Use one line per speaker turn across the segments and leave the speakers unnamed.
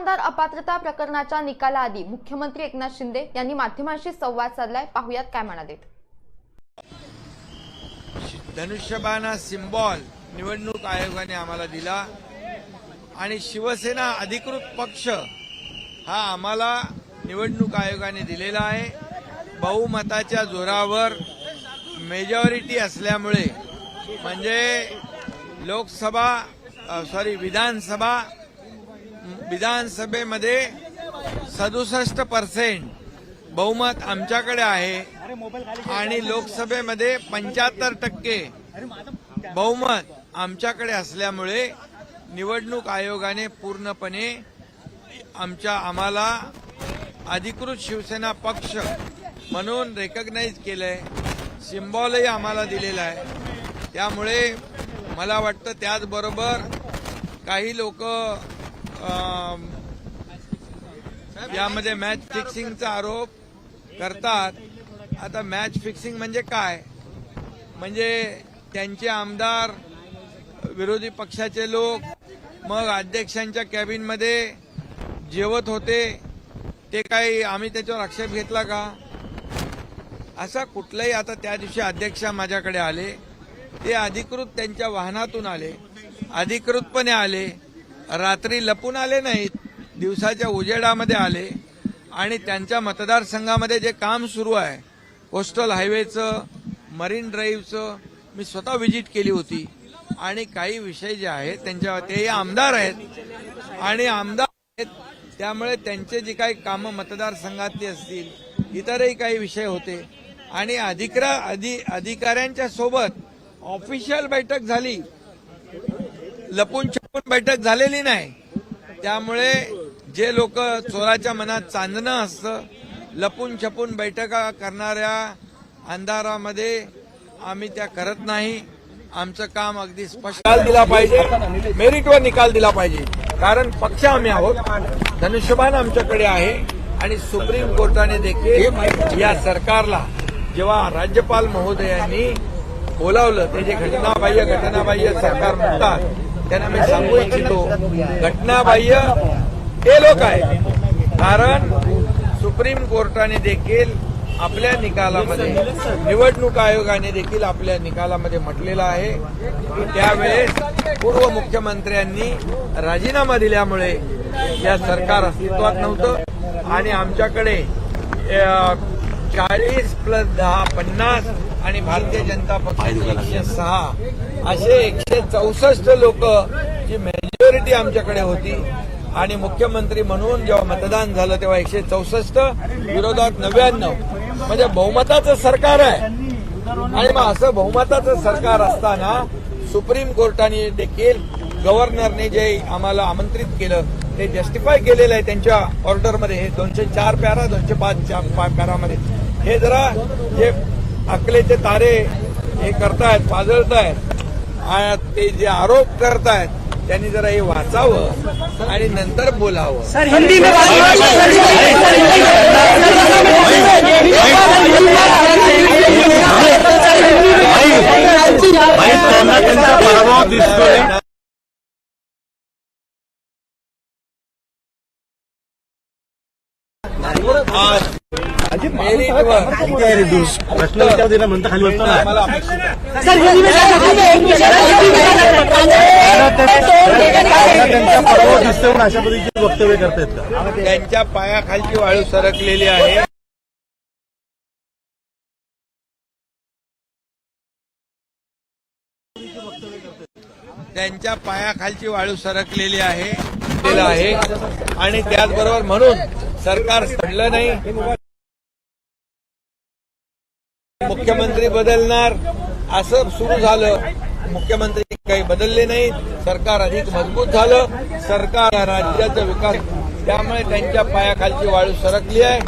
आमदार अपात्रता प्रकरणाच्या निकालाआधी मुख्यमंत्री एकनाथ शिंदे यांनी माध्यमांशी संवाद साधलाय. पाहुयात काय
म्हणाले धनुष्यबाना सिम्बॉल निवडणूक आयोगाने आम्हाला दिला आणि शिवसेना अधिकृत पक्ष हा आम्हाला निवडणूक आयोगाने दिलेला आहे. बहुमताच्या जोरावर मेजॉरिटी असल्यामुळे म्हणजे लोकसभा सॉरी विधानसभा विधानसभेमध्ये सदुसष्ट पर्सेंट बहुमत आमच्याकडे आहे. आणि लोकसभेमध्ये पंच्याहत्तर टक्के बहुमत आमच्याकडे असल्यामुळे निवडणूक आयोगाने पूर्णपणे आमच्या आम्हाला अधिकृत शिवसेना पक्ष म्हणून रेकग्नाईज केलंय. सिम्बॉलही आम्हाला दिलेला आहे. त्यामुळे मला वाटतं त्याचबरोबर काही लोक यामध्ये मॅच फिक्सिंगचा आरोप करतात. आता मॅच फिक्सिंग म्हणजे काय? म्हणजे त्यांचे आमदार विरोधी पक्षाचे लोक मग अध्यक्षांच्या कॅबिनमध्ये जेवत होते ते काही आम्ही त्याच्यावर आक्षेप घेतला का? असा कुठलाही आता त्या दिवशी अध्यक्ष माझ्याकडे आले. ते अधिकृत त्यांच्या वाहनातून आले. अधिकृतपणे आले. रात्री लपून आले नाहीत दिवसाच्या उजेडामध्ये आले आणि त्यांच्या मतदारसंघामध्ये जे काम सुरू आहे कोस्टल हायवेचं मरीन ड्राईव्हचं मी स्वतः व्हिजिट केली होती. आणि काही विषय जे आहेत त्यांच्या तेही आमदार आहेत. आणि आमदार आहेत त्यामुळे त्यांचे जी काही कामं मतदारसंघातली असतील इतरही काही विषय होते. आणि अधिकरा अधि अधिकाऱ्यांच्या सोबत ऑफिशियल बैठक झाली. लपून पण बैठक झालेली नाही. त्यामुळे जे लोक चोराच्या मनात चांदणं असतं लपून छपून बैठका करणाऱ्या अंधारामध्ये आम्ही त्या करत नाही. आमचं काम अगदी स्पष्ट. निकाल दिला पाहिजे. मेरिटवर निकाल दिला पाहिजे. कारण पक्ष आम्ही आहोत. धनुष्यबाण आमच्याकडे आहे. आणि सुप्रीम कोर्टाने देखील या सरकारला जेव्हा राज्यपाल महोदयांनी बोलावलं ते जे घटनाबाह्य घटनाबाह्य सरकार म्हणतात त्यांना मी सांगू इच्छितो घटनाबाह्य हे लोक आहे कारण सुप्रीम कोर्टाने देखील आपल्या निकालामध्ये निवडणूक आयोगाने देखील आपल्या निकालामध्ये म्हटलेलं आहे की त्यावेळेस पूर्व मुख्यमंत्र्यांनी राजीनामा दिल्यामुळे या सरकार अस्तित्वात नव्हतं. आणि आमच्याकडे चाळीस प्लस दहा पन्नास आणि भारतीय जनता पक्षाचे एकशे सहा असे एकशे चौसष्ट लोक जी मेजॉरिटी आमच्याकडे होती. आणि मुख्यमंत्री म्हणून जेव्हा मतदान झालं तेव्हा एकशे चौसष्ट विरोधात नव्याण्णव. म्हणजे बहुमताचं सरकार आहे. आणि मग असं बहुमताचं सरकार असताना सुप्रीम कोर्टाने देखील गव्हर्नरने जे आम्हाला आमंत्रित केलं ते जस्टिफाय केलेलं आहे त्यांच्या ऑर्डरमध्ये हे दोनशे चार पॅरा दोनशे पाच चार पॅरामध्ये हे जरा जे अकलेचे तारे हे करतायत पाजळतायत ते जे आरोप करतायत त्यांनी जरा हे वाचावं आणि नंतर बोलावं.
सर हिंदी
त्यांचा पराभव दिसतोय
आज
प्रश्न विचार देणं म्हणता खाली बसतो ना.
आम्हाला अपेक्षित आहे.
सर हिंदी में
त्यांचा पराभव दिसतोय म्हणून अशा पद्धतीची वक्तव्य करतायत का?
त्यांच्या पायाखालची वाळू सरकलेली आहे. त्यांच्या पायाखालची वाळू सरकलेली आहे आणि त्याचबरोबर म्हणून सरकार पडलं नाही. मुख्यमंत्री बदलणार असं सुरू झालं. मुख्यमंत्री काही बदलले नाही सरकार अधिक मजबूत झालं. सरकार राज्याचा विकास त्यामुळे त्यांच्या पायाखालची वाळू सरकली आहे.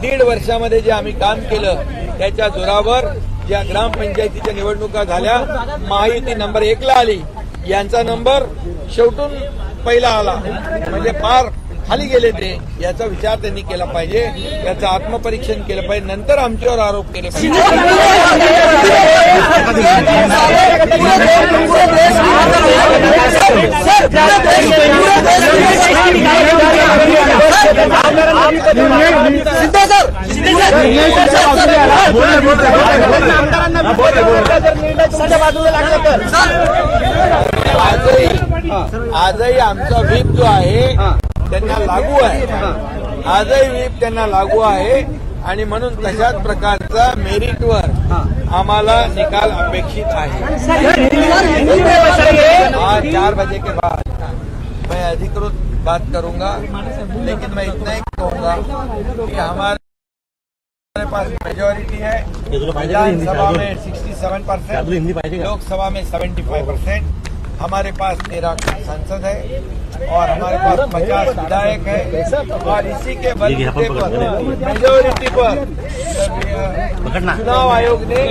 दीड वर्षामध्ये जे आम्ही काम केलं त्याच्या जोरावर ज्या ग्रामपंचायतीच्या निवडणुका झाल्या महायुती नंबर एकला आली. यांचा नंबर शेवटून पहिला आला. म्हणजे फार खाली गेले ते. याचा विचार त्यांनी केला पाहिजे. याचं आत्मपरीक्षण केलं पाहिजे. नंतर आमच्यावर आरोप केले पाहिजे. आजही आजही आमचा व्हीप जो आहे त्यांना लागू आहे. आजही व्हीप त्यांना लागू आहे. आणि म्हणून तशाच प्रकारचा मेरिटवर आम्हाला निकाल अपेक्षित आहे. आज चार बजे के बाद. मैं अधिकृत बात करूंगा लेकिन मैं इतना ही कहूंगा कि हमारे पास मेजोरिटी है। विधानसभा में 67
आपको हिंदी पाहिजे
परसेंट? लोकसभा में 75 परसेंट हमारे पास तेरह सांसद है और हमारे पास पचास विधायक है और इसी के बलबूते
पर
मेजोरिटी पर चुनाव आयोग ने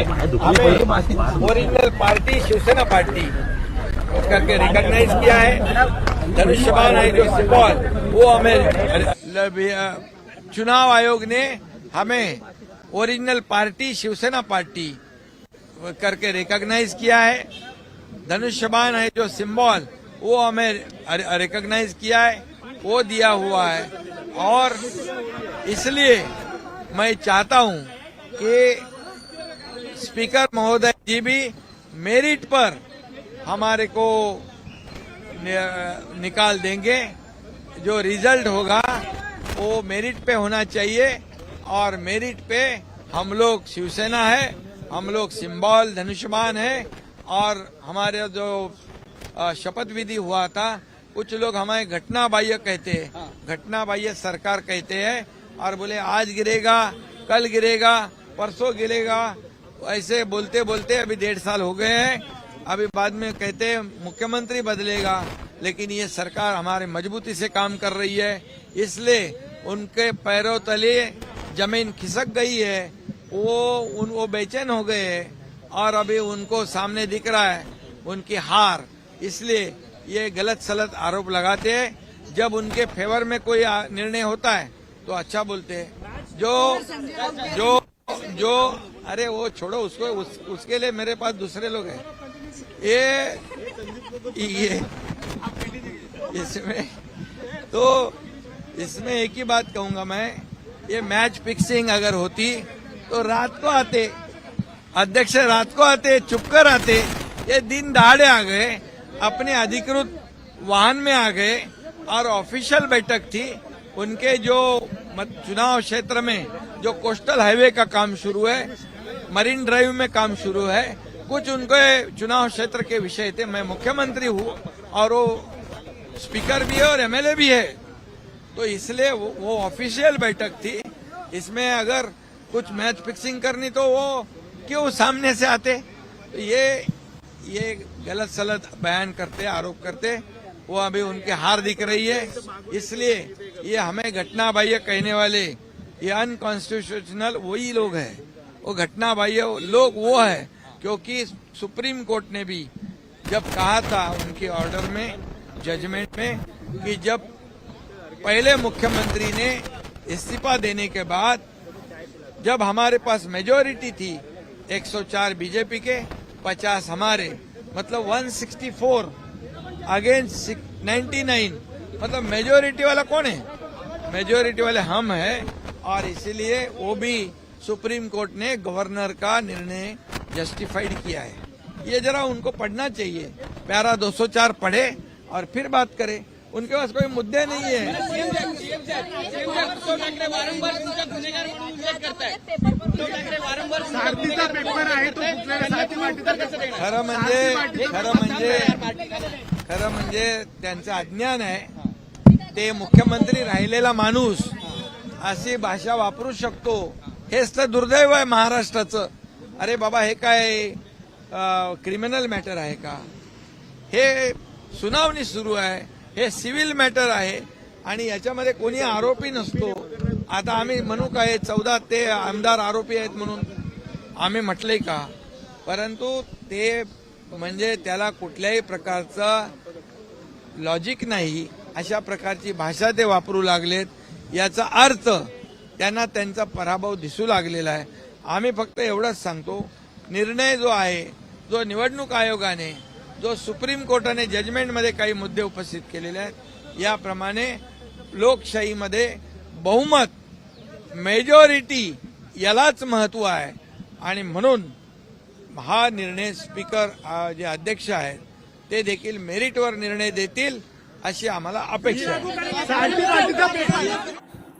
हमें ओरिजिनल पार्टी शिवसेना पार्टी करके रिकॉग्नाइज किया है। धनुष्यबान है जो सिंबल वो हमें चुनाव आयोग ने हमें ओरिजिनल पार्टी शिवसेना पार्टी करके रिकॉग्नाइज किया है। धनुष्यबान है जो सिंबल, वो हमें रिकॉग्नाइज किया है, वो दिया हुआ है। और इसलिए मैं चाहता हूँ कि स्पीकर महोदय जी भी मेरिट पर हमारे को निकाल देंगे। जो रिज़ल्ट होगा, वो मेरिट पे होना चाहिए। और मेरिट पे हम लोग शिवसेना है, हम लोग सिंबल धनुष्यबान है और हमारे जो शपथ विधि हुआ था कुछ लोग हमारे घटना बाह्य कहते हैं। घटना बाह्य सरकार कहते हैं और बोले आज गिरेगा कल गिरेगा परसों गिरेगा। ऐसे बोलते बोलते अभी डेढ़ साल हो गए हैं। अभी बाद में कहते हैं मुख्यमंत्री बदलेगा लेकिन ये सरकार हमारे मजबूती से काम कर रही है। इसलिए उनके पैरों तले ज़मीन खिसक गई है। वो उन वो बेचैन हो गए हैं। और अभी उनको सामने दिख रहा है उनकी हार। इसलिए ये गलत सलत आरोप लगाते हैं। जब उनके फेवर में कोई निर्णय होता है तो अच्छा बोलते हैं। जो जो जो अरे वो छोड़ो उसको उस, उसके लिए मेरे पास दूसरे लोग हैं। ये ये इसमें तो इसमें एक ही बात कहूँगा मैं ये मैच फिक्सिंग अगर होती तो रात को आते। अध्यक्ष रात को आते चुप कर आते ये दिन दहाड़े आ गए अपने अधिकृत वाहन में आ गए और ऑफिशियल बैठक थी। उनके जो चुनाव क्षेत्र में जो कोस्टल हाईवे का काम शुरू है मरीन ड्राइव में काम शुरू है कुछ उनके चुनाव क्षेत्र के विषय थे। मैं मुख्यमंत्री हूँ और वो स्पीकर भी है और एमएलए भी है। तो इसलिए वो, वो ऑफिशियल बैठक थी। इसमें अगर कुछ मैच फिक्सिंग करनी तो वो क्यों सामने से आते? तो ये ये गलत सलत बयान करते, आरोप करते, वो अभी उनके हार दिख रही है। इसलिए ये हमें घटना बाह्य कहने वाले, ये अनकॉन्स्टिट्यूशनल वही लोग हैं। वो घटना बाह्य लोग वो है, क्योंकि सुप्रीम कोर्ट ने भी जब कहा था उनके ऑर्डर में जजमेंट में, कि जब पहले मुख्यमंत्री ने इस्तीफा देने के बाद, जब हमारे पास मेजोरिटी थी 104 बीजेपी के 50 हमारे। मतलब 164 अगेंस्ट 99 मतलब मेजोरिटी वाला कौन है? मेजोरिटी वाले हम हैं, और इसीलिए वो भी सुप्रीम कोर्ट ने गवर्नर का निर्णय जस्टिफाइड किया है। ये जरा उनको पढ़ना चाहिए। प्यारा 204 पढ़े, और फिर बात करें। उनके पास कोई मुद्दे नहीं है? खरं म्हणजे खरं म्हणजे खरं म्हणजे त्यांचं अज्ञान आहे. ते मुख्यमंत्री राहिलेला माणूस अशी भाषा वापरू शकतो. हेच तर दुर्दैव आहे महाराष्ट्राचं. अरे बाबा हे काय क्रिमिनल मॅटर आहे का? हे सुनावणी सुरू आहे. हे सिव्हिल मॅटर आहे आणि याच्यामध्ये कोणी आरोपी नसतो. आता आम्ही म्हणू काय चौदा ते आमदार आरोपी आहेत म्हणून? आम्ही म्हटले का? परंतु ते म्हणजे त्याला कुठल्याही प्रकारचं लॉजिक नाही. अशा प्रकारची भाषा ते वापरू लागलेत. याचा अर्थ त्यांना त्यांचा पराभव दिसू लागलेला आहे. आम्ही फक्त एवढंच सांगतो. निर्णय जो आहे जो निवडणूक आयोगाने जो सुप्रीम कोर्टाने जजमेंटमध्ये काही मुद्दे उपस्थित केलेले आहेत याप्रमाणे लोकशाहीमध्ये बहुमत मेजॉरिटी यालाच महत्त्व आहे. आणि म्हणून हा निर्णय स्पीकर जे अध्यक्ष आहेत ते देखील मेरिटवर निर्णय देतील अशी आम्हाला अपेक्षा आहे.